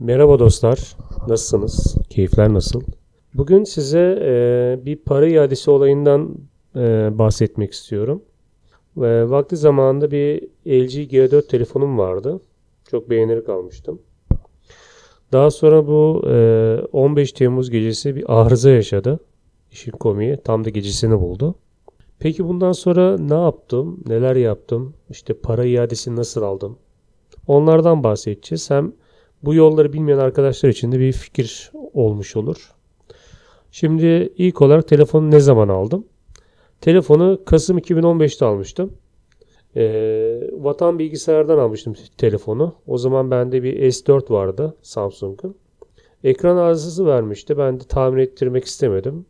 Merhaba dostlar, nasılsınız? Keyifler nasıl? Bugün size e, bir para iadesi olayından e, bahsetmek istiyorum. E, vakti zamanında bir LG G4 telefonum vardı. Çok beğenerek almıştım. Daha sonra bu e, 15 Temmuz gecesi bir arıza yaşadı. İşin komiği tam da gecesini buldu. Peki bundan sonra ne yaptım? Neler yaptım? İşte para iadesini nasıl aldım? Onlardan bahsedeceğiz. Hem bu yolları bilmeyen arkadaşlar için de bir fikir olmuş olur. Şimdi ilk olarak telefonu ne zaman aldım? Telefonu Kasım 2015'te almıştım. Ee, Vatan Bilgisayar'dan almıştım telefonu. O zaman bende bir S4 vardı Samsung'un. Ekran arızası vermişti. Ben de tamir ettirmek istemedim.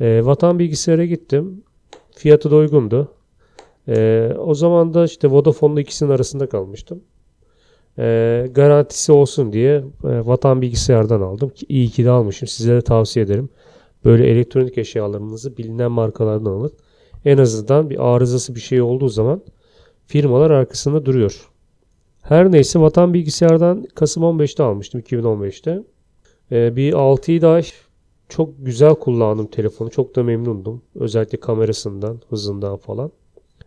Ee, Vatan Bilgisayar'a gittim. Fiyatı da uygundu. Ee, o zaman da işte Vodafone'la ikisinin arasında kalmıştım. Ee, garantisi olsun diye e, Vatan Bilgisayar'dan aldım. İyi ki de almışım. Size de tavsiye ederim. Böyle elektronik eşyalarınızı bilinen markalardan alın. En azından bir arızası bir şey olduğu zaman firmalar arkasında duruyor. Her neyse Vatan Bilgisayar'dan Kasım 15'te almıştım 2015'te. Ee, bir 6-7 ay çok güzel kullandım telefonu. Çok da memnundum. Özellikle kamerasından, hızından falan.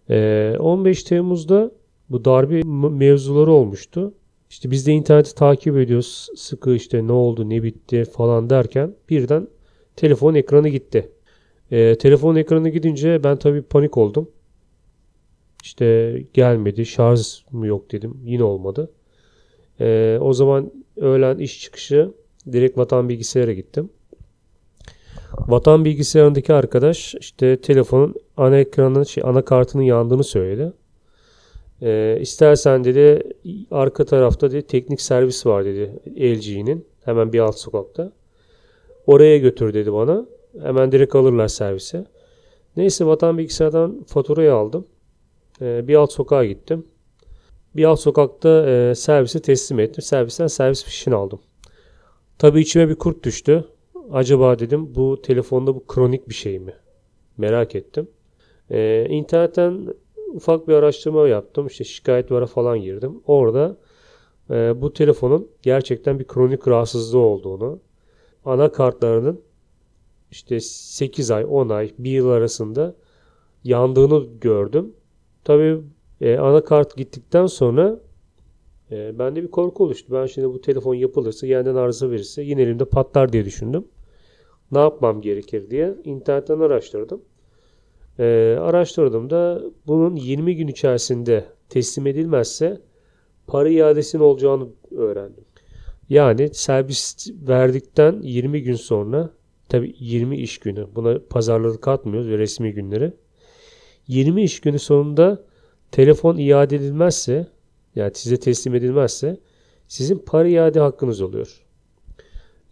Ee, 15 Temmuz'da bu darbe mevzuları olmuştu. İşte biz de interneti takip ediyoruz. Sıkı işte ne oldu, ne bitti falan derken birden telefon ekranı gitti. Ee, telefon ekranı gidince ben tabii panik oldum. İşte gelmedi, şarj mı yok dedim. Yine olmadı. Ee, o zaman öğlen iş çıkışı direkt Vatan Bilgisayar'a gittim. Vatan Bilgisayar'ındaki arkadaş işte telefonun ana ekranının şey, anakartının yandığını söyledi. Ee, istersen dedi arka tarafta dedi teknik servis var dedi LG'nin hemen bir alt sokakta. Oraya götür dedi bana. Hemen direkt alırlar servise. Neyse Vatan Bilgisayar'dan faturayı aldım. Ee, bir alt sokağa gittim. Bir alt sokakta e, servise teslim ettim. Servisten servis fişini aldım. Tabii içime bir kurt düştü. Acaba dedim bu telefonda bu kronik bir şey mi? Merak ettim. Ee, internetten ufak bir araştırma yaptım. İşte şikayet vara falan girdim. Orada e, bu telefonun gerçekten bir kronik rahatsızlığı olduğunu, anakartlarının işte 8 ay, 10 ay, 1 yıl arasında yandığını gördüm. Tabii e, anakart gittikten sonra e, bende bir korku oluştu. Ben şimdi bu telefon yapılırsa, yeniden arıza verirse yine elimde patlar diye düşündüm. Ne yapmam gerekir diye internetten araştırdım. Ee, araştırdığımda bunun 20 gün içerisinde teslim edilmezse para iadesinin olacağını öğrendim. Yani servis verdikten 20 gün sonra tabi 20 iş günü buna pazarları katmıyoruz ve resmi günleri 20 iş günü sonunda telefon iade edilmezse yani size teslim edilmezse sizin para iade hakkınız oluyor.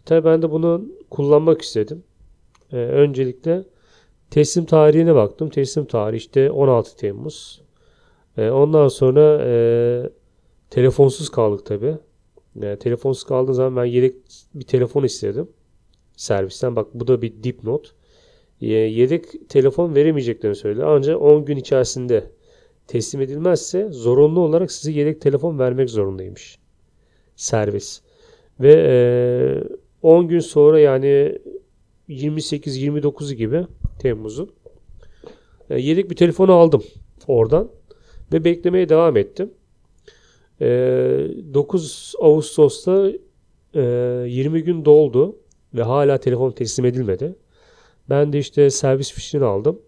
Tabi ben de bunu kullanmak istedim. Ee, öncelikle Teslim tarihine baktım. Teslim tarihi işte 16 Temmuz. E, ondan sonra e, telefonsuz kaldık tabi. E, telefonsuz kaldığım zaman ben yedek bir telefon istedim. Servisten bak bu da bir dipnot. E, yedek telefon veremeyeceklerini söyledi. Ancak 10 gün içerisinde teslim edilmezse zorunlu olarak size yedek telefon vermek zorundaymış. Servis. Ve e, 10 gün sonra yani 28-29 gibi Temmuz'un. E, yedek bir telefonu aldım oradan ve beklemeye devam ettim. E, 9 Ağustos'ta e, 20 gün doldu ve hala telefon teslim edilmedi. Ben de işte servis fişini aldım.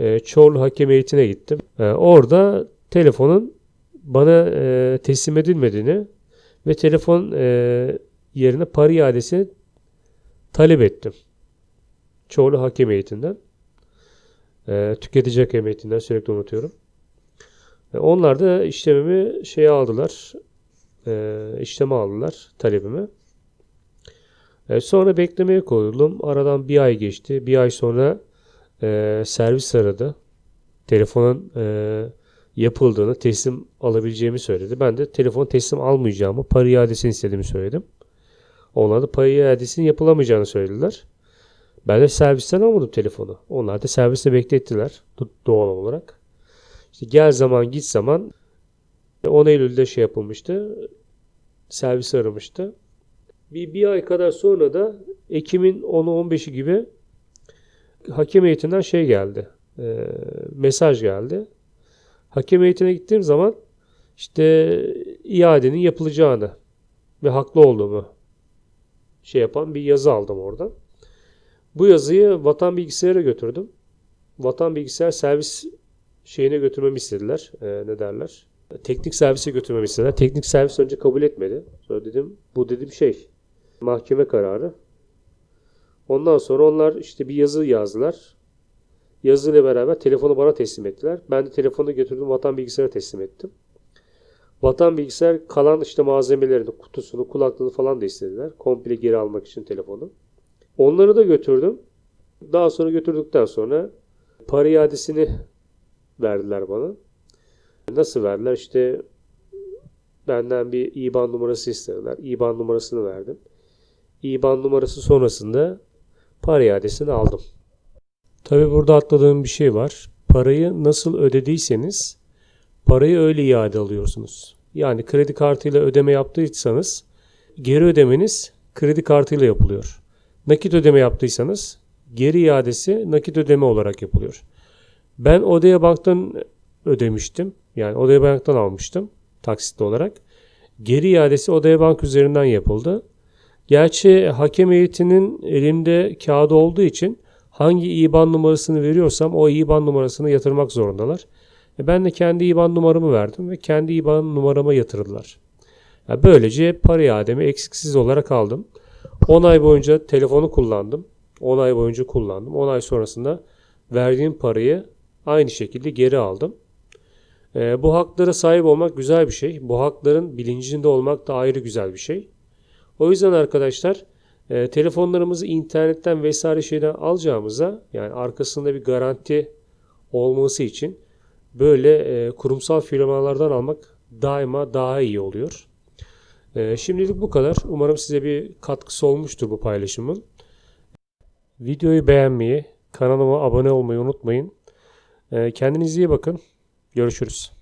E, Çorlu Hakem Heyeti'ne gittim. E, orada telefonun bana e, teslim edilmediğini ve telefon e, yerine para iadesini talep ettim. Çorlu Hakem Heyeti'nden. E, tüketici Heyeti'nden sürekli unutuyorum. E, onlar da işlemimi şeye aldılar. E, işleme aldılar talebimi. E, sonra beklemeye koyuldum. Aradan bir ay geçti. Bir ay sonra e, servis aradı. Telefonun e, yapıldığını, teslim alabileceğimi söyledi. Ben de telefon teslim almayacağımı, para iadesini istediğimi söyledim. Onlar da para iadesinin yapılamayacağını söylediler. Ben de servisten almadım telefonu. Onlar da serviste beklettiler doğal olarak. İşte gel zaman git zaman 10 Eylül'de şey yapılmıştı. servisi aramıştı. Bir, bir ay kadar sonra da Ekim'in 10'u 15'i gibi hakem heyetinden şey geldi. e, mesaj geldi. Hakem heyetine gittiğim zaman işte iadenin yapılacağını ve haklı olduğumu şey yapan bir yazı aldım oradan. Bu yazıyı Vatan Bilgisayar'a götürdüm. Vatan Bilgisayar servis şeyine götürmemi istediler. Ee, ne derler? Teknik servise götürmemi istediler. Teknik servis önce kabul etmedi. Sonra dedim bu dedim şey mahkeme kararı. Ondan sonra onlar işte bir yazı yazdılar. Yazıyla beraber telefonu bana teslim ettiler. Ben de telefonu götürdüm Vatan Bilgisayar'a teslim ettim. Vatan Bilgisayar kalan işte malzemelerini, kutusunu, kulaklığını falan da istediler. Komple geri almak için telefonu. Onları da götürdüm. Daha sonra götürdükten sonra para iadesini verdiler bana. Nasıl verdiler? İşte benden bir IBAN numarası istediler. IBAN numarasını verdim. IBAN numarası sonrasında para iadesini aldım. Tabi burada atladığım bir şey var. Parayı nasıl ödediyseniz parayı öyle iade alıyorsunuz. Yani kredi kartıyla ödeme yaptıysanız geri ödemeniz kredi kartıyla yapılıyor. Nakit ödeme yaptıysanız geri iadesi nakit ödeme olarak yapılıyor. Ben Odea Bank'tan ödemiştim. Yani Odea Bank'tan almıştım taksitli olarak. Geri iadesi Odea Bank üzerinden yapıldı. Gerçi hakem heyetinin elimde kağıdı olduğu için hangi IBAN numarasını veriyorsam o IBAN numarasını yatırmak zorundalar. E ben de kendi IBAN numaramı verdim ve kendi IBAN numarama yatırdılar. Ya böylece para iademi eksiksiz olarak aldım. 10 ay boyunca telefonu kullandım. 10 ay boyunca kullandım. 10 ay sonrasında verdiğim parayı aynı şekilde geri aldım. E, bu haklara sahip olmak güzel bir şey. Bu hakların bilincinde olmak da ayrı güzel bir şey. O yüzden arkadaşlar e, telefonlarımızı internetten vesaire şeyden alacağımıza yani arkasında bir garanti olması için böyle e, kurumsal firmalardan almak daima daha iyi oluyor. E, şimdilik bu kadar. Umarım size bir katkısı olmuştur bu paylaşımın. Videoyu beğenmeyi, kanalıma abone olmayı unutmayın. E, kendinize iyi bakın. Görüşürüz.